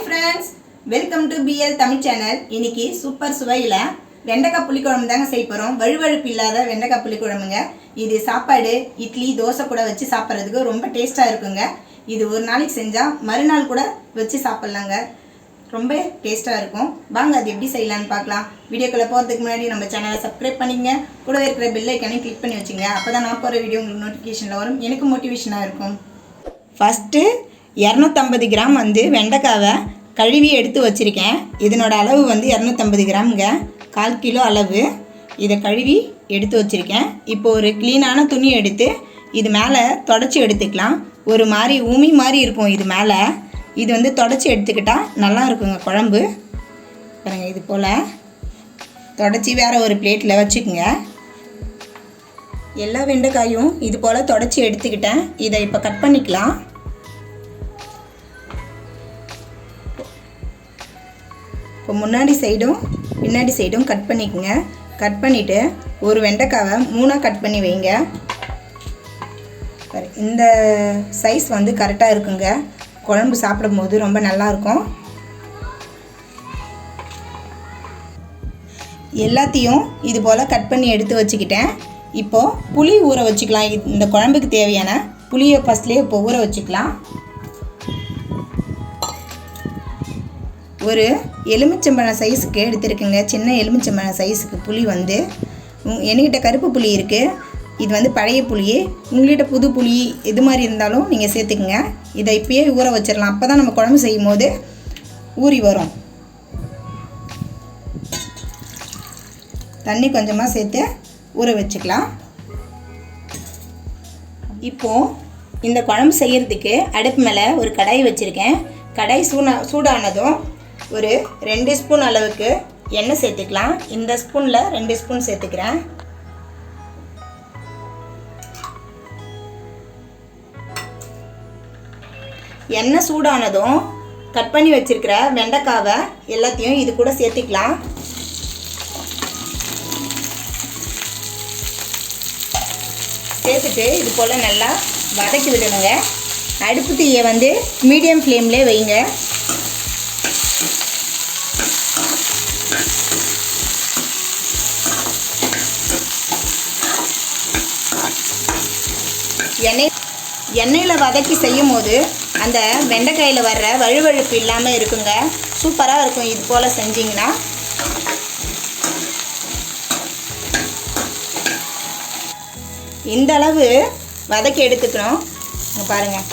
Hi friends welcome to PL Tamil channel இன்னைக்கு super சுவையில் வெண்டைக்காய் புளிக்குழம்பு தாங்க செய்ய போகிறோம் வழுவழுப்பு இல்லாத வெண்டைக்காய் புளிக்குழம்புங்க. இது சாப்பாடு இட்லி தோசை கூட வச்சு சாப்பிட்றதுக்கு ரொம்ப டேஸ்ட்டாக இருக்குங்க. இது ஒரு நாளைக்கு செஞ்சால் மறுநாள் கூட வச்சு சாப்பிட்லாங்க. ரொம்ப டேஸ்ட்டாக இருக்கும். வாங்க அது எப்படி செய்யலான்னு பார்க்கலாம். வீடியோக்குள்ளே போகிறதுக்கு முன்னாடி நம்ம சேனலை சப்ஸ்கிரைப் பண்ணிங்க. கூட இருக்கிற பெல் ஐக்கானையும் கிளிக் பண்ணி வச்சுங்க. அப்போ தான் நான் போகிற வீடியோ உங்களுக்கு நோட்டிஃபிகேஷனில் வரும். எனக்கு மோட்டிவேஷனாக இருக்கும். ஃபஸ்ட்டு இரநூத்தம்பது கிராம் வந்து வெண்டைக்காவை கழுவி எடுத்து வச்சுருக்கேன். இதனோட அளவு வந்து இரநூத்தம்பது கிராமுங்க. கால் கிலோ அளவு. இதை கழுவி எடுத்து வச்சுருக்கேன். இப்போ ஒரு க்ளீனான துணி எடுத்து இது மேலே தொடச்சி எடுத்துக்கலாம். ஒரு மாதிரி உமி மாதிரி இருக்கும் இது மேலே. இது வந்து தொடச்சி எடுத்துக்கிட்டால் நல்லா இருக்குங்க குழம்பு. பாருங்க இது போல். தொடச்சி வேறு ஒரு பிளேட்டில் வச்சுக்கோங்க. எல்லா வெண்டைக்காயும் இது போல் தொடச்சி எடுத்துக்கிட்டேன். இதை இப்போ கட் பண்ணிக்கலாம். இப்போ முன்னாடி சைடும் பின்னாடி சைடும் கட் பண்ணிக்கோங்க. கட் பண்ணிவிட்டு ஒரு வெண்டைக்காவை மூணாக கட் பண்ணி வைங்க. இந்த சைஸ் வந்து கரெக்டாக இருக்குங்க. குழம்பு சாப்பிடும்போது ரொம்ப நல்லாயிருக்கும். எல்லாத்தையும் இது போல் கட் பண்ணி எடுத்து வச்சுக்கிட்டேன். இப்போது புளி ஊற வச்சுக்கலாம். இந்த குழம்புக்கு தேவையான புளியை ஃபஸ்ட்லேயே இப்போ ஊற வச்சுக்கலாம். ஒரு எலுமிச்சம்பழம் சைஸுக்கு எடுத்துருக்குங்க. சின்ன எலுமிச்சம்பழம் சைஸுக்கு புளி வந்து என்கிட்ட கருப்பு புளி இருக்குது இது வந்து பழைய புளி. உங்கள்கிட்ட புது புளி எது மாதிரி இருந்தாலும் நீங்கள் சேர்த்துக்குங்க. இதை இப்போயே ஊற வச்சிடலாம். அப்போ தான் நம்ம குழம்பு செய்யும் போது ஊறி வரும். தண்ணி கொஞ்சமாக சேர்த்து ஊற வச்சுக்கலாம். இப்போது இந்த குழம்பு செய்கிறதுக்கு அடுப்பு மேலே ஒரு கடாய் வச்சுருக்கேன். கடாய் சூடா சூடானதும் ஒரு ரெண்டு ஸ்பூன் அளவுக்கு எண்ணெய் சேர்த்துக்கலாம். இந்த ஸ்பூனில் ரெண்டு ஸ்பூன் சேர்த்துக்கிறேன். எண்ணெய் சூடானதும் கட் பண்ணி வச்சுருக்கிற வெண்டைக்காவை எல்லாத்தையும் இது கூட சேர்த்துக்கலாம். சேர்த்துட்டு இது போல் நல்லா வதக்கி விடணுங்க. அடுப்பு தீயை வந்து மீடியம் ஃப்ளேம்லேயே வைங்க எண்ணெய் எண்ணெயில் வதக்கி செய்யும் போது அந்த வெண்டைக்காயில் வர்ற வழுவழுப்பு இல்லாமல் இருக்குங்க. சூப்பராக இருக்கும். இது போல் செஞ்சிங்கன்னா. இந்த அளவு வதக்கி எடுத்துக்கணும். பாருங்கள்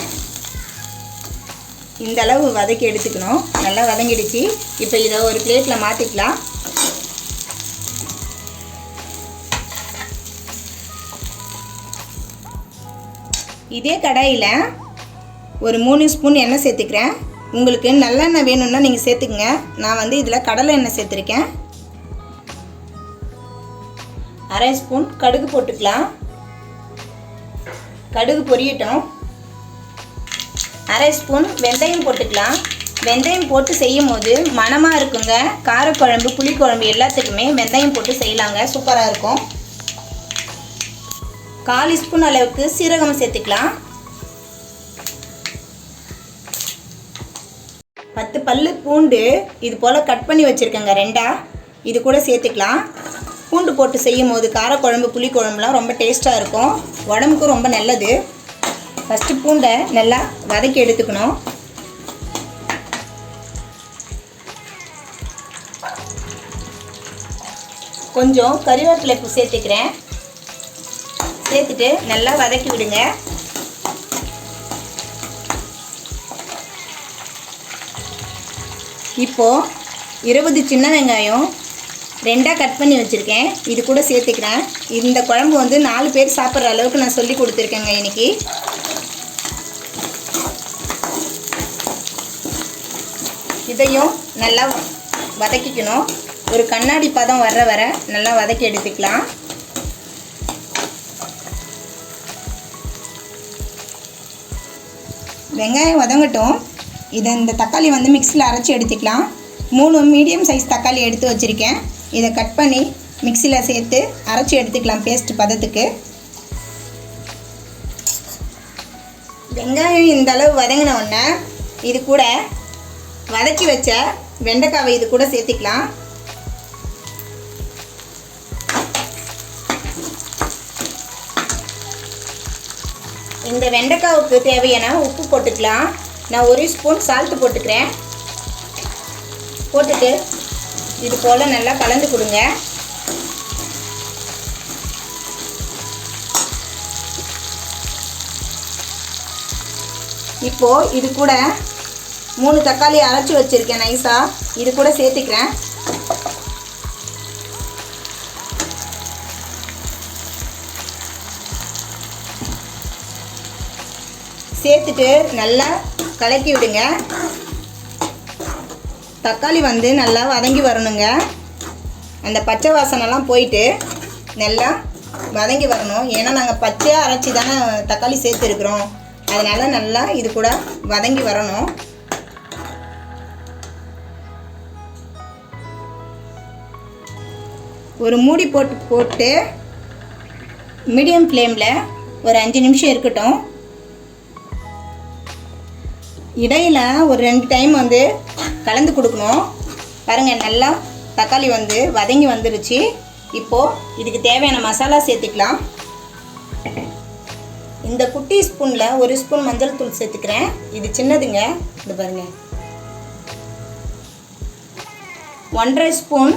இந்த அளவு வதக்கி எடுத்துக்கணும். நல்லா வதங்கிடுச்சு. இப்போ இதை ஒரு பிளேட்டில் மாற்றிக்கலாம் இதே கடாயில் ஒரு மூணு ஸ்பூன் எண்ணெய் சேர்த்துக்கிறேன். உங்களுக்கு நல்லெண்ணெய் வேணும்னா நீங்கள் சேர்த்துக்குங்க. நான் வந்து இதில் கடலை எண்ணெய் சேர்த்துருக்கேன். அரை ஸ்பூன் கடுகு போட்டுக்கலாம். கடுகு பொரியட்டும். அரை ஸ்பூன் வெந்தயம் போட்டுக்கலாம். வெந்தயம் போட்டு செய்யும் போது மணமாக இருக்குங்க. காரக்குழம்பு புளிக்குழம்பு எல்லாத்துக்குமே வெந்தயம் போட்டு செய்யலாங்க. சூப்பராக இருக்கும். கால் ஸ்பூன் அளவுக்கு சீரகம் சேர்த்துக்கலாம். பத்து பல்லு பூண்டு இது போல் கட் பண்ணி வச்சுருக்கேங்க ரெண்டா. இது கூட சேர்த்துக்கலாம். பூண்டு போட்டு செய்யும் போது காரக்குழம்பு புளிக்குழம்புலாம் ரொம்ப டேஸ்ட்டாக இருக்கும். உடம்புக்கும் ரொம்ப நல்லது. ஃபஸ்ட்டு பூண்டை நல்லா வதக்கி எடுத்துக்கணும். கொஞ்சம் கறிவேப்பிலை சேர்த்துக்கிறேன். சேர்த்துட்டு நல்லா வதக்கி விடுங்க. இப்போது இருபது சின்ன வெங்காயம் ரெண்டாக கட் பண்ணி வச்சுருக்கேன். இது கூட சேர்த்துக்கிறேன். இந்த குழம்பு வந்து நாலு பேர் சாப்பிட்ற அளவுக்கு நான் சொல்லி கொடுத்துருக்கேங்க இன்னைக்கு. இதையும் நல்லா வதக்கிக்கணும். ஒரு கண்ணாடி பதம் வர்ற வர நல்லா வதக்கி எடுத்துக்கலாம். வெங்காயம் வதங்கட்டும். இதை இந்த தக்காளி வந்து மிக்சியில் அரைச்சி எடுத்துக்கலாம். மூணு மீடியம் சைஸ் தக்காளி எடுத்து வச்சுருக்கேன். இதை கட் பண்ணி மிக்சியில் சேர்த்து அரைச்சி எடுத்துக்கலாம் பேஸ்ட் பதத்துக்கு. வெங்காயம் இந்த அளவு வதங்கின உடனே இது கூட வதக்கி வச்ச வெண்டைக்காவை இது கூட சேர்த்துக்கலாம். இந்த வெண்டைக்காவுக்கு தேவையான உப்பு போட்டுக்கலாம். நான் ஒரு ஸ்பூன் சால்ட்டு போட்டுக்கிறேன். போட்டுட்டு இது போல் நல்லா கலந்து கொடுங்க. இப்போது இது கூட மூணு தக்காளி அரைச்சி வச்சுருக்கேன் நைஸாக இது கூட சேர்த்துக்கிறேன். சேர்த்துட்டு நல்லா கலக்கி விடுங்க. தக்காளி வந்து நல்லா வதங்கி வரணுங்க. அந்த பச்சை வாசனைலாம் போயிட்டு நல்லா வதங்கி வரணும். ஏன்னா நாங்கள் பச்சையாக அரைச்சி தானே தக்காளி சேர்த்துருக்குறோம். அதனால் நல்லா இது கூட வதங்கி வரணும். ஒரு மூடி போட்டு போட்டு மீடியம் ஃப்ளேமில் ஒரு அஞ்சு நிமிஷம் இருக்கட்டும். இடையில் ஒரு ரெண்டு டைம் வந்து கலந்து கொடுக்கணும். பாருங்கள் நல்லா தக்காளி வந்து வதங்கி வந்துருச்சு. இப்போது இதுக்கு தேவையான மசாலா சேர்த்துக்கலாம். இந்த குட்டி ஸ்பூனில் ஒரு ஸ்பூன் மஞ்சள் தூள் சேர்த்துக்கிறேன். இது சின்னதுங்க. இது பாருங்க. ஒன்றரை ஸ்பூன்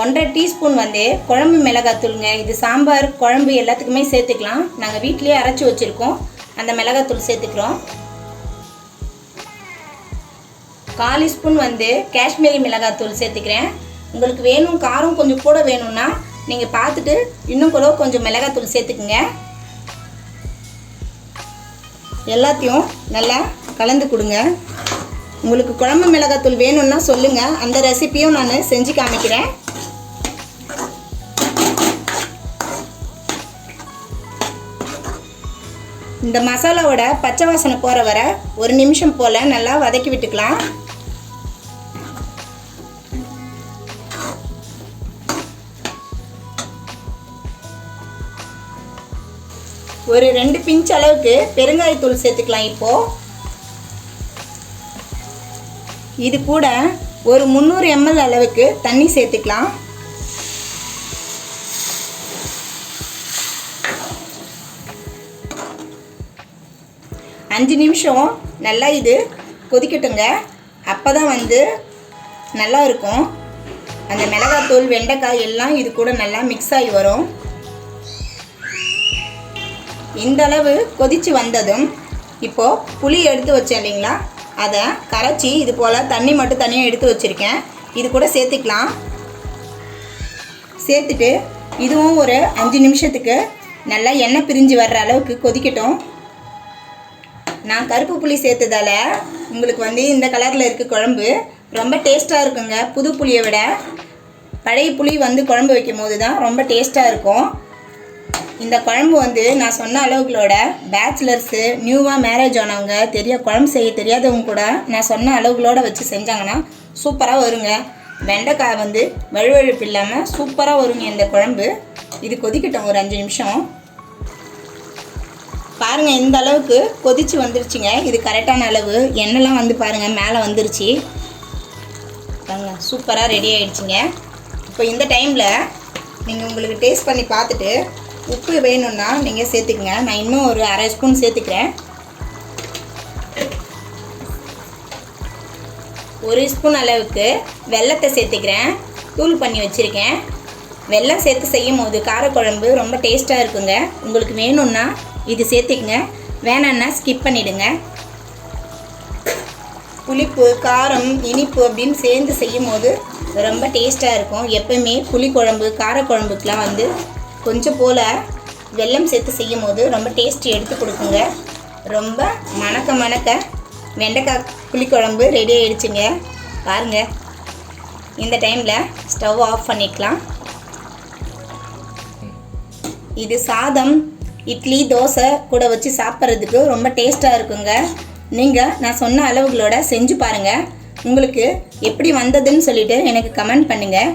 ஒன்றரை டீஸ்பூன் வந்து குழம்பு மிளகாத்தூளுங்க இது சாம்பார் குழம்பு எல்லாத்துக்குமே சேர்த்துக்கலாம். நாங்கள் வீட்டிலேயே அரைச்சி வச்சுருக்கோம். அந்த மிளகாத்தூள் சேர்த்துக்கிறோம். காலி ஸ்பூன் வந்து காஷ்மீரி மிளகாத்தூள் சேர்த்துக்கிறேன். உங்களுக்கு வேணும் காரம் கொஞ்சம் கூட வேணும்னா நீங்கள் பார்த்துட்டு இன்னும் கூட கொஞ்சம் மிளகாத்தூள் சேர்த்துக்குங்க. எல்லாத்தையும் நல்லா கலந்து கொடுங்க. உங்களுக்கு குழம்பு மிளகாத்தூள் வேணும்னா சொல்லுங்கள் அந்த ரெசிப்பியும் நான் செஞ்சு காமிக்கிறேன். இந்த மசாலாவோட பச்சை வாசனை போகிற வர ஒரு நிமிஷம் போல் நல்லா வதக்கி விட்டுக்கலாம். ஒரு ரெண்டு பிஞ்ச் அளவுக்கு பெருங்காயத்தூள் சேர்த்துக்கலாம் இப்போது இது கூட ஒரு முந்நூறு எம்எல் அளவுக்கு தண்ணி சேர்த்துக்கலாம். அஞ்சு நிமிஷம் நல்லா இது கொதிக்கட்டுங்க. அப்போ தான் வந்து நல்லா இருக்கும். அந்த மிளகாத்தூள் வெண்டைக்காய் எல்லாம் இது கூட நல்லா மிக்ஸ் ஆகி வரும். இந்த அளவு கொதித்து வந்ததும் இப்போது புளி எடுத்து வச்சேன் இல்லைங்களா? அதை கரைச்சி இது போல் தண்ணி மட்டும் தனியாக எடுத்து வச்சுருக்கேன். இது கூட சேர்த்துக்கலாம். சேர்த்துட்டு இதுவும் ஒரு அஞ்சு நிமிஷத்துக்கு நல்லா எண்ணெய் பிரிஞ்சு வர்ற அளவுக்கு கொதிக்கட்டும். நான் கருப்பு புளி சேர்த்ததால உங்களுக்கு வந்து இந்த கலரில் இருக்க குழம்பு. ரொம்ப டேஸ்ட்டாக இருக்குங்க. புது புளியை விட பழைய புளி வந்து குழம்பு வைக்கும் போது தான் ரொம்ப டேஸ்ட்டாக இருக்கும். இந்த குழம்பு வந்து நான் சொன்ன அளவுகளோட பேச்சுலர்ஸு நியூவாக மேரேஜ் ஆனவங்க தெரிய குழம்பு செய்ய தெரியாதவங்க கூட நான் சொன்ன அளவுகளோட வச்சு செஞ்சாங்கன்னா சூப்பராக வருங்க. வெண்டைக்காய் வந்து வழுவழுப்பு இல்லாமல் சூப்பராக வருங்க இந்த குழம்பு. இது கொதிக்கட்டும் ஒரு அஞ்சு நிமிஷம். பாருங்கள் இந்த அளவுக்கு கொதிச்சு வந்துருச்சுங்க. இது கரெக்டான அளவு. எண்ணெய்லாம் வந்து பாருங்கள் மேலே வந்துருச்சு. பாருங்க சூப்பராக ரெடி ஆகிடுச்சிங்க இப்போ இந்த டைமில் நீங்கள் உங்களுக்கு டேஸ்ட் பண்ணி பார்த்துட்டு உப்பு வேணும்னா நீங்கள் சேர்த்துக்கங்க. நான் இன்னும் ஒரு அரை ஸ்பூன் சேர்த்துக்கிறேன். ஒரு ஸ்பூன் அளவுக்கு வெல்லத்தை சேர்த்துக்கிறேன். தூள் பண்ணி வச்சுருக்கேன். வெல்லம் சேர்த்து செய்யும் போது காரக்குழம்பு ரொம்ப டேஸ்ட்டாக இருக்குங்க. உங்களுக்கு வேணும்னா இது சேர்த்துக்குங்க. வேணான்னா ஸ்கிப் பண்ணிவிடுங்க புளிப்பு காரம் இனிப்பு அப்படின்னு சேர்ந்து செய்யும் போது ரொம்ப டேஸ்ட்டாக இருக்கும். எப்பவுமே புளிக்குழம்பு காரக்குழம்புக்கெலாம் வந்து கொஞ்சம் போல் வெல்லம் சேர்த்து செய்யும் போது ரொம்ப டேஸ்ட் எடுத்து கொடுக்குங்க. ரொம்ப மணக்க மணக்க வெண்டைக்காய் புளிக்குழம்பு ரெடி ஆகிடுச்சிங்க பாருங்கள் இந்த டைமில் ஸ்டவ் ஆஃப் பண்ணிக்கலாம். இது சாதம் இட்லி தோசை கூட வச்சு சாப்பிட்றதுக்கு ரொம்ப டேஸ்ட்டாக இருக்குங்க. நீங்கள் நான் சொன்ன அளவுகளோட செஞ்சு பாருங்கள் உங்களுக்கு எப்படி வந்ததுன்னு சொல்லிட்டு எனக்கு கமெண்ட் பண்ணுங்கள்